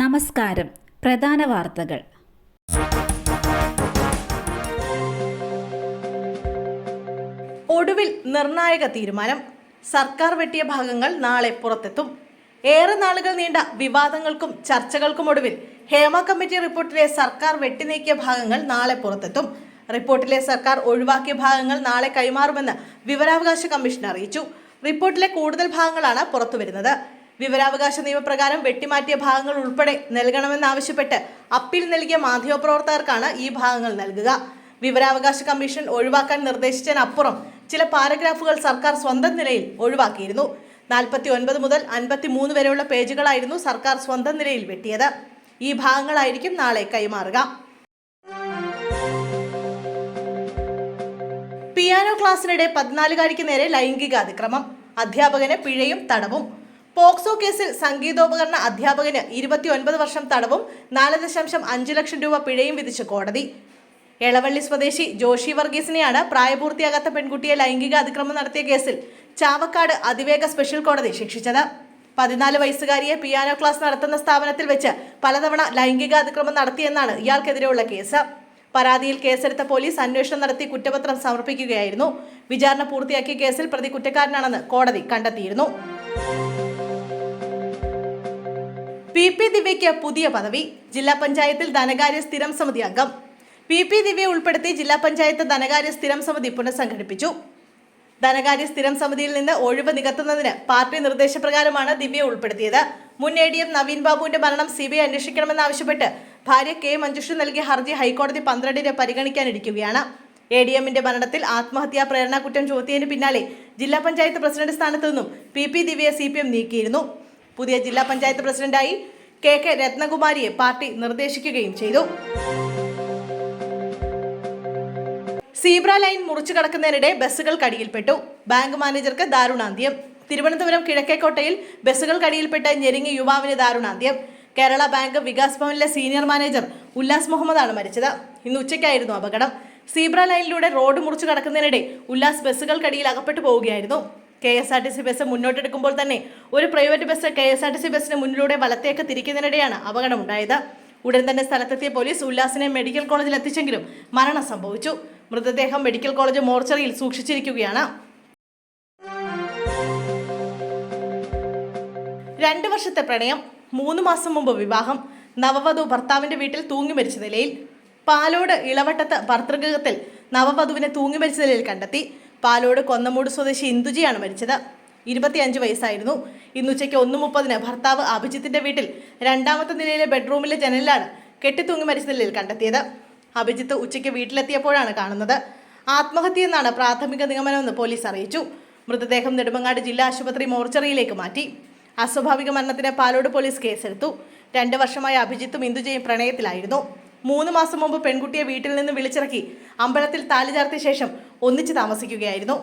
നമസ്കാരം. പ്രധാന വാർത്തകൾ. ഒടുവിൽ നിർണായക തീരുമാനം. സർക്കാർ വെട്ടിയ ഭാഗങ്ങൾ നാളെ പുറത്തെത്തും. ഏറെ നാളുകൾ നീണ്ട വിവാദങ്ങൾക്കും ചർച്ചകൾക്കും ഒടുവിൽ ഹേമ കമ്മിറ്റി റിപ്പോർട്ടിലെ സർക്കാർ വെട്ടിനീക്കിയ ഭാഗങ്ങൾ നാളെ പുറത്തെത്തും. റിപ്പോർട്ടിലെ സർക്കാർ ഒഴിവാക്കിയ ഭാഗങ്ങൾ നാളെ കൈമാറുമെന്ന് വിവരാവകാശ കമ്മീഷൻ അറിയിച്ചു. റിപ്പോർട്ടിലെ കൂടുതൽ ഭാഗങ്ങളാണ് പുറത്തുവരുന്നത്. വിവരാവകാശ നിയമപ്രകാരം വെട്ടിമാറ്റിയ ഭാഗങ്ങൾ ഉൾപ്പെടെ നൽകണമെന്നാവശ്യപ്പെട്ട് അപ്പീൽ നൽകിയ മാധ്യമപ്രവർത്തകർക്കാണ് ഈ ഭാഗങ്ങൾ നൽകുക. വിവരാവകാശ കമ്മീഷൻ ഒഴിവാക്കാൻ നിർദ്ദേശിച്ചതിനപ്പുറം ചില പാരഗ്രാഫുകൾ സർക്കാർ സ്വന്തം നിലയിൽ ഒഴിവാക്കിയിരുന്നു. നാൽപ്പത്തി ഒൻപത് മുതൽ അൻപത്തി മൂന്ന് വരെയുള്ള പേജുകളായിരുന്നു സർക്കാർ സ്വന്തം നിലയിൽ വെട്ടിയത്. ഈ ഭാഗങ്ങളായിരിക്കും നാളെ കൈമാറുക. പിയാനോ ക്ലാസ്സിനിടെ പതിനാലുകാരിക്ക് നേരെ ലൈംഗിക അതിക്രമം അധ്യാപകന് പിഴയും തടവും. പോക്സോ കേസിൽ സംഗീതോപകരണ അധ്യാപകന് ഇരുപത്തി ഒൻപത് വർഷം തടവും നാല് ദശാംശം അഞ്ച് ലക്ഷം രൂപ പിഴയും വിധിച്ച കോടതി. എളവള്ളി സ്വദേശി ജോഷി വർഗീസിനെയാണ് പ്രായപൂർത്തിയാകാത്ത പെൺകുട്ടിയെ ലൈംഗിക അതിക്രമം നടത്തിയ കേസിൽ ചാവക്കാട് അതിവേഗ സ്പെഷ്യൽ കോടതി ശിക്ഷിച്ചത്. പതിനാല് വയസ്സുകാരിയെ പിയാനോ ക്ലാസ് നടത്തുന്ന സ്ഥാപനത്തിൽ വെച്ച് പലതവണ ലൈംഗിക അതിക്രമം നടത്തിയെന്നാണ് ഇയാൾക്കെതിരെയുള്ള കേസ്. പരാതിയിൽ കേസെടുത്ത പോലീസ് അന്വേഷണം നടത്തി കുറ്റപത്രം സമർപ്പിക്കുകയായിരുന്നു. വിചാരണ പൂർത്തിയാക്കിയ കേസിൽ പ്രതി കുറ്റക്കാരനാണെന്ന് കോടതി കണ്ടെത്തിയിരുന്നു. പി പി ദിവ്യയ്ക്ക് പുതിയ പദവി ജില്ലാ പഞ്ചായത്തിൽ ധനകാര്യ സ്ഥിരം സമിതി അംഗം. പി പി ദിവ്യ ഉൾപ്പെടുത്തി ജില്ലാ പഞ്ചായത്ത് ധനകാര്യ സ്ഥിരം സമിതി പുനഃസംഘടിപ്പിച്ചു. ധനകാര്യ സ്ഥിരം സമിതിയിൽ നിന്ന് ഒഴിവ് നികത്തുന്നതിന് പാർട്ടി നിർദ്ദേശപ്രകാരമാണ് ദിവ്യ ഉൾപ്പെടുത്തിയത്. മുൻ എ ഡി എം നവീൻ ബാബുവിന്റെ മരണം സി ബി ഐ അന്വേഷിക്കണമെന്നാവശ്യപ്പെട്ട് ഭാര്യ കെ മഞ്ജുഷ നൽകിയ ഹർജി ഹൈക്കോടതി പന്ത്രണ്ടിന് പരിഗണിക്കാനിരിക്കുകയാണ്. എ ഡി എമ്മിന്റെ മരണത്തിൽ ആത്മഹത്യാ പ്രേരണ കുറ്റം ചുമത്തിയതിന് പിന്നാലെ ജില്ലാ പഞ്ചായത്ത് പ്രസിഡന്റ് സ്ഥാനത്തു നിന്നും പി പി ദിവ്യയെ സി പി എം നീക്കിയിരുന്നു. പുതിയ ജില്ലാ പഞ്ചായത്ത് പ്രസിഡന്റായി കെ കെ രത്നകുമാരിയെ പാർട്ടി നിർദ്ദേശിക്കുകയും ചെയ്തു. സീബ്ര ലൈൻ മുറിച്ചു കടക്കുന്നതിനിടെ ബസ്സുകൾ കടിയിൽപ്പെട്ടു ബാങ്ക് മാനേജർക്ക് ദാരുണാന്ത്യം. തിരുവനന്തപുരം കിഴക്കേക്കോട്ടയിൽ ബസ്സുകൾ കടിയിൽപ്പെട്ട് ഞെരുങ്ങിയ യുവാവിന് ദാരുണാന്ത്യം. കേരള ബാങ്ക് വികാസ് ഭവനിലെ സീനിയർ മാനേജർ ഉല്ലാസ് മുഹമ്മദാണ് മരിച്ചത്. ഇന്ന് ഉച്ചയ്ക്കായിരുന്നു അപകടം. സീബ്ര ലൈനിലൂടെ റോഡ് മുറിച്ചു കടക്കുന്നതിനിടെ ഉല്ലാസ് ബസ്സുകൾക്കടിയിൽ അകപ്പെട്ടു പോവുകയായിരുന്നു. K S R T C bus മുന്നോട്ടെടുക്കുമ്പോൾ തന്നെ ഒരു private bus K S R T C ബസ്സിന് മുന്നിലൂടെ വലത്തേക്ക് തിരിക്കുന്നതിനിടെയാണ് അപകടമുണ്ടായത്. ഉടൻ തന്നെ സ്ഥലത്തെത്തിയ പോലീസ് ഉല്ലാസിനെ മെഡിക്കൽ കോളേജിൽ എത്തിച്ചെങ്കിലും മരണം സംഭവിച്ചു. മൃതദേഹം മെഡിക്കൽ കോളേജ് മോർച്ചറിയിൽ സൂക്ഷിച്ചിരിക്കുകയാണ്. രണ്ട് വർഷത്തെ പ്രണയം മൂന്ന് മാസം മുമ്പ് വിവാഹം. നവവധു ഭർത്താവിന്റെ വീട്ടിൽ തൂങ്ങി മരിച്ച നിലയിൽ. പാലോട് ഇളവട്ടത്ത് ഭർത്തൃഗൃഹത്തിൽ നവവധുവിനെ തൂങ്ങി മരിച്ച നിലയിൽ കണ്ടെത്തി. പാലോട് കൊന്നമൂട് സ്വദേശി ഇന്ദുജിയാണ് മരിച്ചത്. ഇരുപത്തിയഞ്ച് വയസ്സായിരുന്നു. ഇന്നുച്ചയ്ക്ക് ഒന്ന് മുപ്പതിന് ഭർത്താവ് അഭിജിത്തിന്റെ വീട്ടിൽ രണ്ടാമത്തെ നിലയിലെ ബെഡ്റൂമിലെ ജനലിലാണ് കെട്ടിത്തൂങ്ങി മരിച്ച നിലയിൽ കണ്ടെത്തിയത്. അഭിജിത്ത് ഉച്ചയ്ക്ക് വീട്ടിലെത്തിയപ്പോഴാണ് കാണുന്നത്. ആത്മഹത്യയെന്നാണ് പ്രാഥമിക നിഗമനമെന്ന് പോലീസ് അറിയിച്ചു. മൃതദേഹം നെടുമങ്ങാട് ജില്ലാ ആശുപത്രി മോർച്ചറിയിലേക്ക് മാറ്റി. അസ്വാഭാവിക മരണത്തിന് പാലോട് പോലീസ് കേസെടുത്തു. രണ്ട് വർഷമായി അഭിജിത്തും ഇന്ദുജയും പ്രണയത്തിലായിരുന്നു. മൂന്ന് മാസം മുമ്പ് പെൺകുട്ടിയെ വീട്ടിൽ നിന്ന് വിളിച്ചിറക്കി അമ്പലത്തിൽ താലി ചാർത്തിയ ശേഷം ഒന്നിച്ച് താമസിക്കുകയായിരുന്നു.